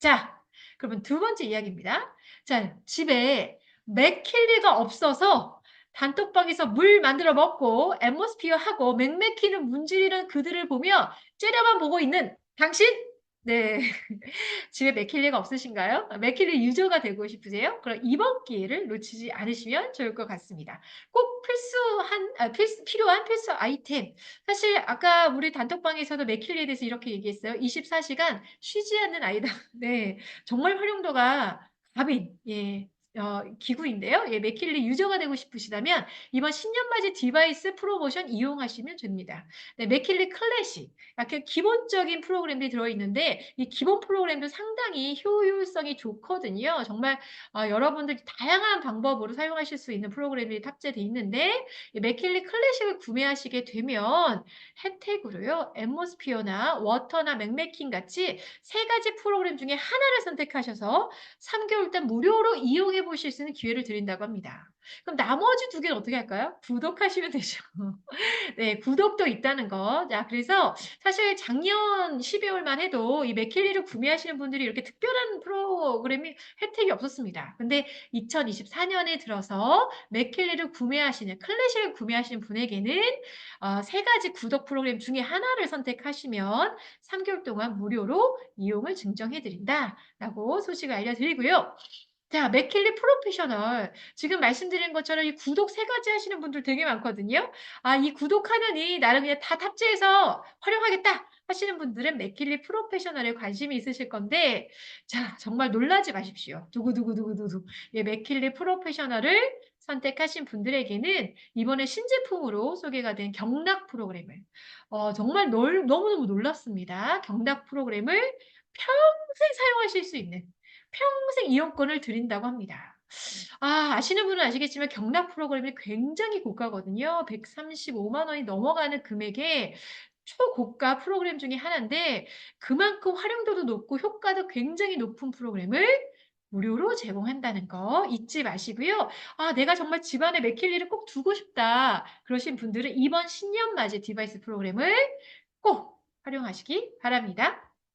자, 그러면 두 번째 이야기입니다. 자, 집에 맥킬리가 없어서 단톡방에서 물 만들어 먹고 앰모스피어 하고 맹맥히는 문지르는 그들을 보며 째려만 보고 있는 당신? 네. 집에 맥힐 리가 없으신가요? 아 맥힐 리 유저가 되고 싶으세요? 그럼 이번 기회를 놓치지 않으시면 좋을 것 같습니다. 꼭 필수한 아 필수 필요한 필수 아이템. 사실 아까 우리 단톡방에서도 맥힐 리에 대해서 이렇게 얘기했어요. "24 시간 쉬지 않는 아이다." 네. 정말 활용도가 갑인 예. 어 기구인데요. 예 맥킬리 유저가 되고 싶으시다면 이번 신년맞이 디바이스 프로모션 이용하시면 됩니다. 네 맥킬리 클래식 이렇게 기본적인 프로그램들이 들어 있는데 이 기본 프로그램도 상당히 효율성이 좋거든요. 정말 어 여러분들이 다양한 방법으로 사용하실 수 있는 프로그램이 탑재돼 있는데 이 맥킬리 클래식을 구매하시게 되면 혜택으로요. 앰모스피어나 워터나 맥메킹 같이 세 가지 프로그램 중에 하나를 선택하셔서 3 개월 동안 무료로 이용해 보실 수 있는 기회를 드린다고 합니다. 그럼 나머지 두 개는 어떻게 할까요? 구독하시면 되죠. 네. 구독도 있다는 거. 자 그래서 사실 작년 12 월만 해도 이 맥킬리를 구매하시는 분들이 이렇게 특별한 프로그램이 혜택이 없었습니다. 근데 2024 년에 들어서 맥킬리를 구매하시는 클래식을 구매하시는 분에게는 어3 가지 구독 프로그램 중에 하나를 선택하시면 3 개월 동안 무료로 이용을 증정해 드린다라고 소식을 알려드리고요. 자 맥킬리 프로페셔널 지금 말씀드린 것처럼 이 구독 3 가지 하시는 분들 되게 많거든요. '아 이 구독하느니 나는 그냥 다 탑재해서 활용하겠다.' 하시는 분들은 맥킬리 프로페셔널에 관심이 있으실 건데 자 정말 놀라지 마십시오. 두구두구두구두구. 예 맥킬리 프로페셔널을 선택하신 분들에게는 이번에 신제품으로 소개가 된 경락 프로그램을 어 정말 놀 너무너무 놀랍습니다. 경락 프로그램을 평생 사용하실 수 있는 평생 이용권을 드린다고 합니다. 아 아시는 분은 아시겠지만 경락 프로그램이 굉장히 고가거든요. 135만 원이 넘어가는 금액의 초고가 프로그램 중에 하나인데 그만큼 활용도도 높고 효과도 굉장히 높은 프로그램을 무료로 제공한다는 거 잊지 마시고요. '아 내가 정말 집안에 맥킬리를 꼭 두고 싶다.' 그러신 분들은 이번 신년 맞이 디바이스 프로그램을 꼭 활용하시기 바랍니다.